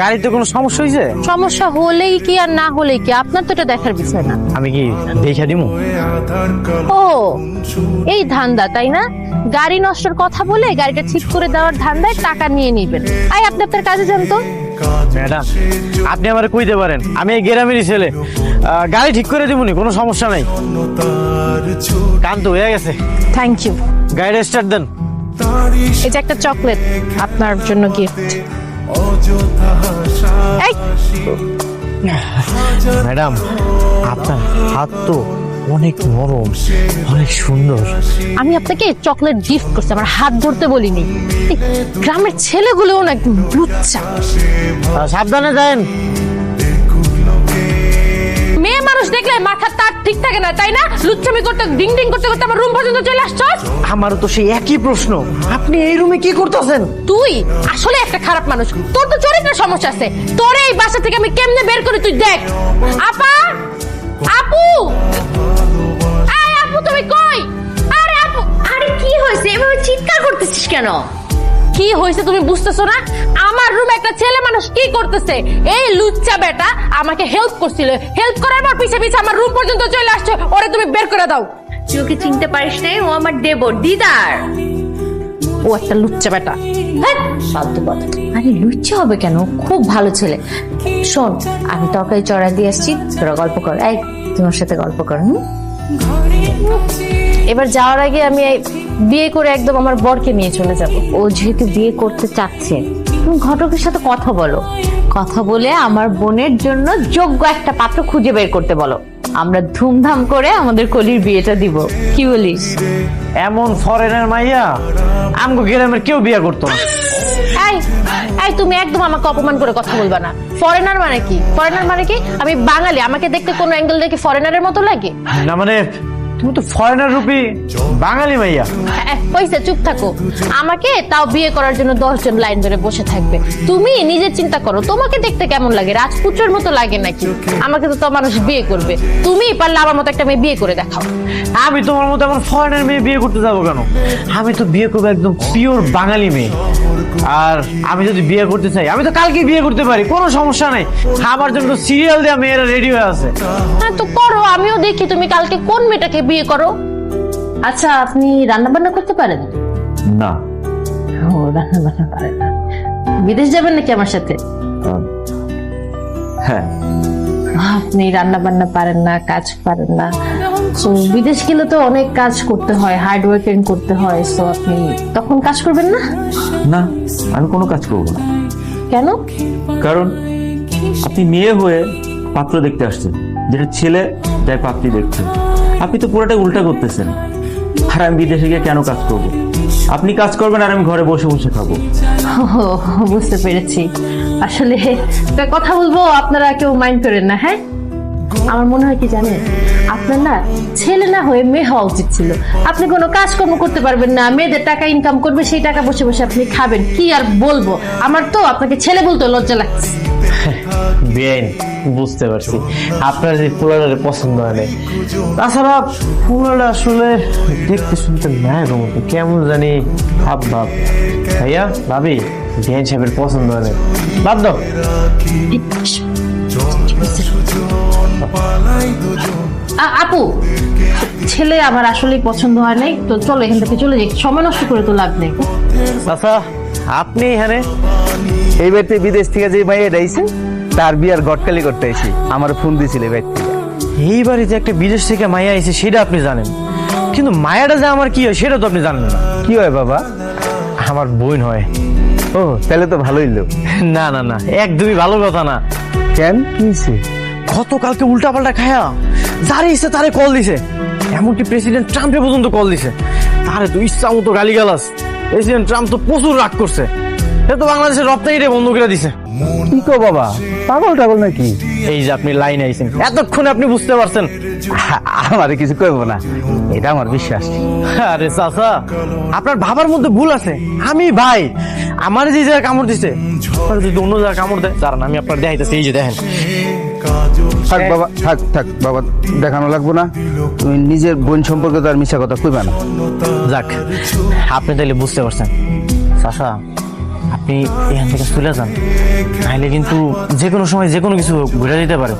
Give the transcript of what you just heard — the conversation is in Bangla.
গাড়িতে কোনো সমস্যা হয়েছে? সমস্যা হলেই কি আর না হলেই কি? আপনার তো এটা দেখার বিষয় না। আমি কি দেখে দিমু? ও এই ধান্দা তাই না? গাড়ি নষ্টের কথা বলে গাড়িটা ঠিক করে দেওয়ার ধান্দায় টাকা নিয়ে নিবেন। আই আপনি আপনার কাজে যান তো। ম্যাডাম আপনি আমার কইতে পারেন আমি এই গ্রামেরই ছেলে। গাড়ি ঠিক করে দিবনি কোনো সমস্যা নাই। তার ছোট কান তো হয়ে গেছে। থ্যাংক ইউ গাড়িটা স্টার্ট দেন। যে একটা চকলেট আপনার জন্য গিফট ম্যাডাম আপনার হাত তো অনেক নরম অনেক সুন্দর। আমি আপনাকে চকলেট গিফট করছি আমার হাত ধরতে বলিনি। গ্রামের ছেলেগুলোও না একদম লুচ্চা সাবধানে যান। মেয়ে মানুষ দেখলে মাথার তার ঠিক থাকে না তাই না? লুচ্চামি করতে ডিং ডিং করতে করতে আমার রুম পর্যন্ত চলে আসছস? আমারও তো সেই একই প্রশ্ন। আপনি এই রুমে কি করতেছেন? তুই আসলে একটা খারাপ মানুষ। তোর তো চরিত্রের সমস্যা আছে। তোর এই বাসা থেকে আমি কেমনে বের করি তুই দেখ। আপা? আপু? আয় আপু তুমি কই? আরে আপু আরে কি হয়েছে? এভাবে চিৎকার করতেছিস কেন? কি হয়েছে তুমি বুঝতেছো না? আমার রুমে একটা ছেলে মানুষ কি করতেছে? এই লুচ্চা বেটা আমাকে হেল্প করছিল। হেল্প করার পর পিছে পিছে আমার রুম পর্যন্ত চলে আসছে। ওরে তুমি বের করে দাও। তুই ওকে চিনতে পারিস নাই? ও আমার দেবর দিদার। ও একটা লুচ্চা বেটা। হ্যাঁ, ফালতু কথা আরে লুচ্ছা হবে কেন? খুব ভালো ছেলে। শোন আমি তরকারি চড়া দিয়ে আসছি। তোরা গল্প কর। এই তোমার সাথে গল্প কর হুম? এবার যাওয়ার আগে আমি বিয়ে করে একদম আমার বরকে নিয়ে চলে যাব। ও যেহেতু বিয়ে করতে চাচ্ছে, তুমি ঘটকের সাথে কথা বলো। কথা বলে আমার বোনের জন্য যোগ্য একটা পাত্র খুঁজে বের করতে বলো। আমরা ধুমধাম করে আমাদের কলির বিয়েটা দিব। কি বলিস এমন ফরেনের মাইয়া আমগো গ্রামের কেউ বিয়ে করতো না। এই এই তুমি একদম আমাকে অপমান করে কথা বলবা না। ফরেনার মানে কি? ফরেনার মানে কি? আমি বাঙালি আমাকে দেখতে কোনো অ্যাঙ্গেল দেখে ফরেনারের মতো লাগে? না মানে তুমি তো ফরেনার রূপী বাঙালি মাইয়া পয়সা চুপ থাকো। আমাকে তাও বিয়ে করার জন্য দশজন লাইন ধরে বসে থাকবে। তুমি নিজে চিন্তা করো তোমাকে দেখতে কেমন লাগে? রাজপুত্রের মতো লাগে নাকি? আমাকে তো তো মানুষ বিয়ে করবে। তুমি পারলে আমার মতো একটা মেয়ে বিয়ে করে দেখাও। আমি তোমার মতো এমন ফরেনের মেয়ে বিয়ে করতে যাব কেন? আমি তো বিয়ে করব একদম পিওর বাঙালি মেয়ে। আর আমি যদি বিয়ে করতে চাই আমি তো কালকে বিয়ে করতে পারি কোনো সমস্যা নাই। আমার জন্য সিরিয়াল দেওয়া মেয়েরা রেডি হয়ে আছে। হ্যাঁ তো করো আমিও দেখি তুমি কালকে কোন মেয়েটাকে বিয়ে করো। আচ্ছা আপনি রান্না বান্না করতে পারেন? না। ও রান্না বান্না পারেন না। বিদেশ যাবেন নাকি আমার সাথে? হ্যাঁ। আপনি রান্না বান্না পারেন না কাজ পারেন না। তো বিদেশ গেলে তো অনেক কাজ করতে হয় হার্ড ওয়ার্কিং করতে হয় তো আপনি তখন কাজ করবেন না? না আমি কোনো কাজ করব না। কেন? কারণ আপনি মেয়ে হয়ে পাত্র দেখতে আসছেন যেটা ছেলে যায় পাত্রী দেখতে আপনি তো পুরোটা উল্টা করতেছেন। আর আমি বিদেশে গিয়ে কেন কাজ করব? আপনি কাজ করবেন আর আমি ঘরে বসে বসে খাব। বুঝতে পেরেছি। আসলে কথা বলব, আপনারা কেউ মাইন্ড করেন না হ্যাঁ? আমার মনে হয় কি জানেন? আপনার না ছেলে না হয়ে মেয়ে হওয়া উচিত ছিল। আপনি কোনো কাজকর্ম করতে পারবেন না, মেয়েদের টাকা ইনকাম করবে, সেই টাকা বসে বসে আপনি খাবেন। কি আর বলব? আমার তো আপনাকে ছেলে বলতে লজ্জা লাগছে। বেআইন বুঝতে পারছি। আপনার যে ফুলাটা পছন্দ হয় নাই। তাছাড়া ফুলাটা আসলে দেখতে শুনতে নায়ক মতো। কেমন জানি ভাব ভাব। ভাইয়া ভাবি বেআইন সাহেবের পছন্দ হয় নাই। বাদ দাও। আপু ছেলে আমার আসলেই পছন্দ হয় নাই। তো চলো এখান থেকে চলে যাই। সময় নষ্ট করে তো লাভ নেই। আচ্ছা আপনি এখানে এই বাড়িতে বিদেশ থেকে যে মাইয়া আইছে তার বিয়ার গটকালি করতে আইছি। আমার ফোন দিছিল এই থেকে এই বাড়িতে একটা বিদেশ থেকে মায়া আইছে সেটা আপনি জানেন। কিন্তু মায়াটা যে আমার কি হয় সেটা তো আপনি জানেন না। কি হয় বাবা? আমার বোন হয়। ও তাহলে তো ভালোই লোক। না না না একদমই ভালো কথা না। কেন? কি হইছে? গতকালকে উল্টা পাল্টা খায়া যারে ইচ্ছে তারে কল দিছে। এমনকি প্রেসিডেন্ট ট্রাম্পে পর্যন্ত কল দিছে। তারে তো ইচ্ছা মতো গালি গালাস প্রেসিডেন্ট ট্রাম্প তো প্রচুর রাগ করছে। সে তো বাংলাদেশের রপ্তানিটা বন্ধ করে দিছে। কি কো বাবা? পাগল টাগল নাকি? এই যে আপনি লাইন আইছেন এতক্ষণে আপনি বুঝতে পারছেন। আমারে কিছু কইব না এটা আমার বিশ্বাস। আরে চাচা আপনার ভাবার মধ্যে ভুল আছে। আমি ভাই আমার যে জায়গায় কামড় দিছে আপনার যদি অন্য জায়গায় কামড় দেয় দাঁড়ান আমি আপনার দেখাইতেছি এই যে দেখেন। থাক বাবা থাক থাক বাবা দেখানো লাগবো না। তুমি নিজের বোন সম্পর্কে তো আর মিশা কথা কইবা না। যাক আপনি তাহলে বুঝতে পারছেন। চাচা আপনি এখান থেকে চলে যান। নাহলে কিন্তু যে কোনো সময় যে কোনো কিছু ঘুরে যেতে পারে